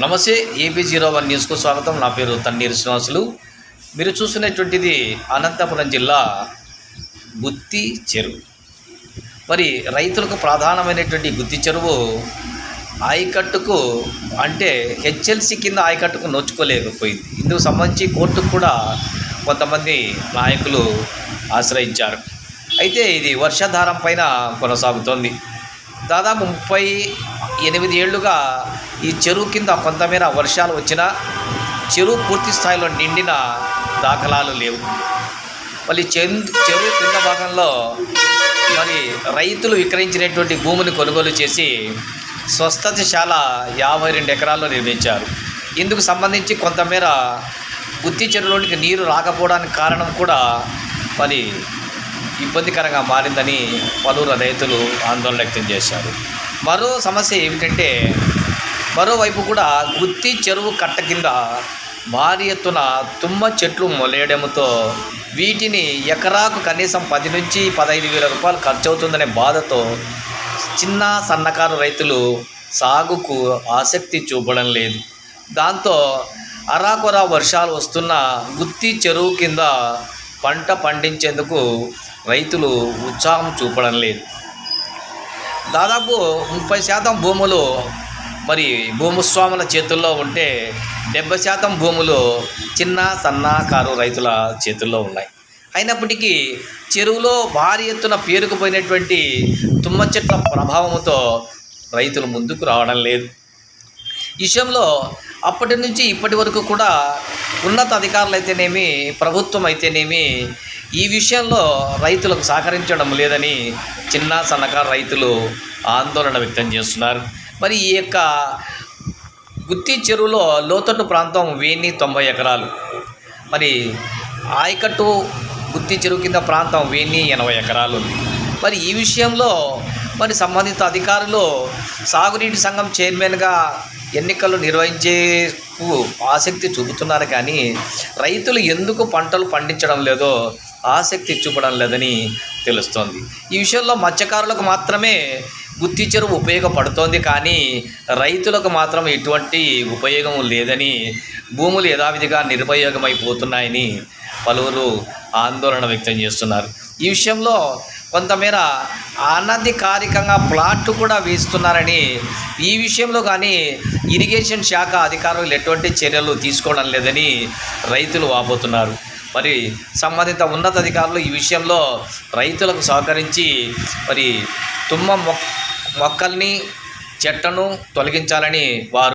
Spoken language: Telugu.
నమస్తే ఏపీ జీరో వన్ న్యూస్కు స్వాగతం. నా పేరు తన్నీరు శ్రీనివాసులు. మీరు చూస్తున్నటువంటిది అనంతపురం జిల్లా గుత్తి చెరువు. మరి రైతులకు ప్రధానమైనటువంటి గుత్తి చెరువు ఆయకట్టుకు అంటే హెచ్ఎల్సి కింద ఆయకట్టుకు నోచుకోలేకపోయింది. ఇందుకు సంబంధించి కోర్టుకు కూడా కొంతమంది నాయకులు ఆశ్రయించారు. అయితే ఇది వర్షాధారం పైన కొనసాగుతోంది. దాదాపు ముప్పై ఎనిమిది ఏళ్ళుగా ఈ చెరువు కింద కొంతమేర వర్షాలు వచ్చినా చెరువు పూర్తి స్థాయిలో నిండిన దాఖలాలు లేవు. మళ్ళీ చెరు చెరువు కింద భాగంలో మరి రైతులు విక్రయించినటువంటి భూమిని కొనుగోలు చేసి స్వస్థతశాల యాభై రెండు ఎకరాల్లో నిర్మించారు. ఇందుకు సంబంధించి కొంతమేర గుత్తి చెరువులోనికి నీరు రాకపోవడానికి కారణం కూడా మరి ఇబ్బందికరంగా మారిందని పలువురు రైతులు ఆందోళన వ్యక్తం చేశారు. మరో సమస్య ఏమిటంటే మరోవైపు కూడా గుత్తి చెరువు కట్ట కింద భారీ ఎత్తున తుమ్మ చెట్లు మొలేయడంతో వీటిని ఎకరాకు కనీసం పది నుంచి పదహైదు వేల రూపాయలు ఖర్చు అవుతుందనే బాధతో చిన్న సన్నకారు రైతులు సాగుకు ఆసక్తి చూపడం లేదు. దాంతో అరాకొరా వర్షాలు వస్తున్న గుత్తి చెరువు కింద పంట పండించేందుకు రైతులు ఉత్సాహం చూపడం లేదు. దాదాపు ముప్పై శాతం భూములు మరి భూమిస్వాముల చేతుల్లో ఉంటే డెబ్బై శాతం భూములు చిన్న సన్నకారు రైతుల చేతుల్లో ఉన్నాయి. అయినప్పటికీ చెరువులో భారీ ఎత్తున పేరుకుపోయినటువంటి తుమ్మ చెట్ల ప్రభావంతో రైతులు ముందుకు రావడం లేదు. విషయంలో అప్పటి నుంచి ఇప్పటి వరకు కూడా ఉన్నత అధికారులు అయితేనేమి ప్రభుత్వం అయితేనేమి ఈ విషయంలో రైతులకు సహకరించడం లేదని చిన్న సన్నకారు రైతులు ఆందోళన వ్యక్తం చేస్తున్నారు. మరి ఈ యొక్క గుత్తి చెరువులో లోతట్టు ప్రాంతం వెయ్యి తొంభై ఎకరాలు. మరి ఆయకట్టు గుత్తి చెరువు కింద ప్రాంతం వెయ్యి ఎనభై ఎకరాలు ఉంది. మరి ఈ విషయంలో మరి సంబంధిత అధికారులు సాగునీటి సంఘం చైర్మన్గా ఎన్నికలు నిర్వహించేకు ఆసక్తి చూపుతున్నారు కానీ రైతులు ఎందుకు పంటలు పండించడం లేదో ఆసక్తి చూపడం లేదని తెలుస్తోంది. ఈ విషయంలో మత్స్యకారులకు మాత్రమే గుత్తి చెరువు ఉపయోగపడుతోంది కానీ రైతులకు మాత్రం ఎటువంటి ఉపయోగం లేదని భూములు యథావిధిగా నిరుపయోగమైపోతున్నాయని పలువురు ఆందోళన వ్యక్తం చేస్తున్నారు. ఈ విషయంలో కొంతమేర అనధికారికంగా ప్లాట్ కూడా వేస్తున్నారని ఈ విషయంలో కానీ ఇరిగేషన్ శాఖ అధికారులు ఎటువంటి చర్యలు తీసుకోవడం లేదని రైతులు వాపోతున్నారు. మరి సంబంధిత ఉన్నతాధికారులు ఈ విషయంలో రైతులకు సహకరించి మరి తుమ్మ మొక్ మొక్కల్ని చెట్టను తొలగించాలని వారు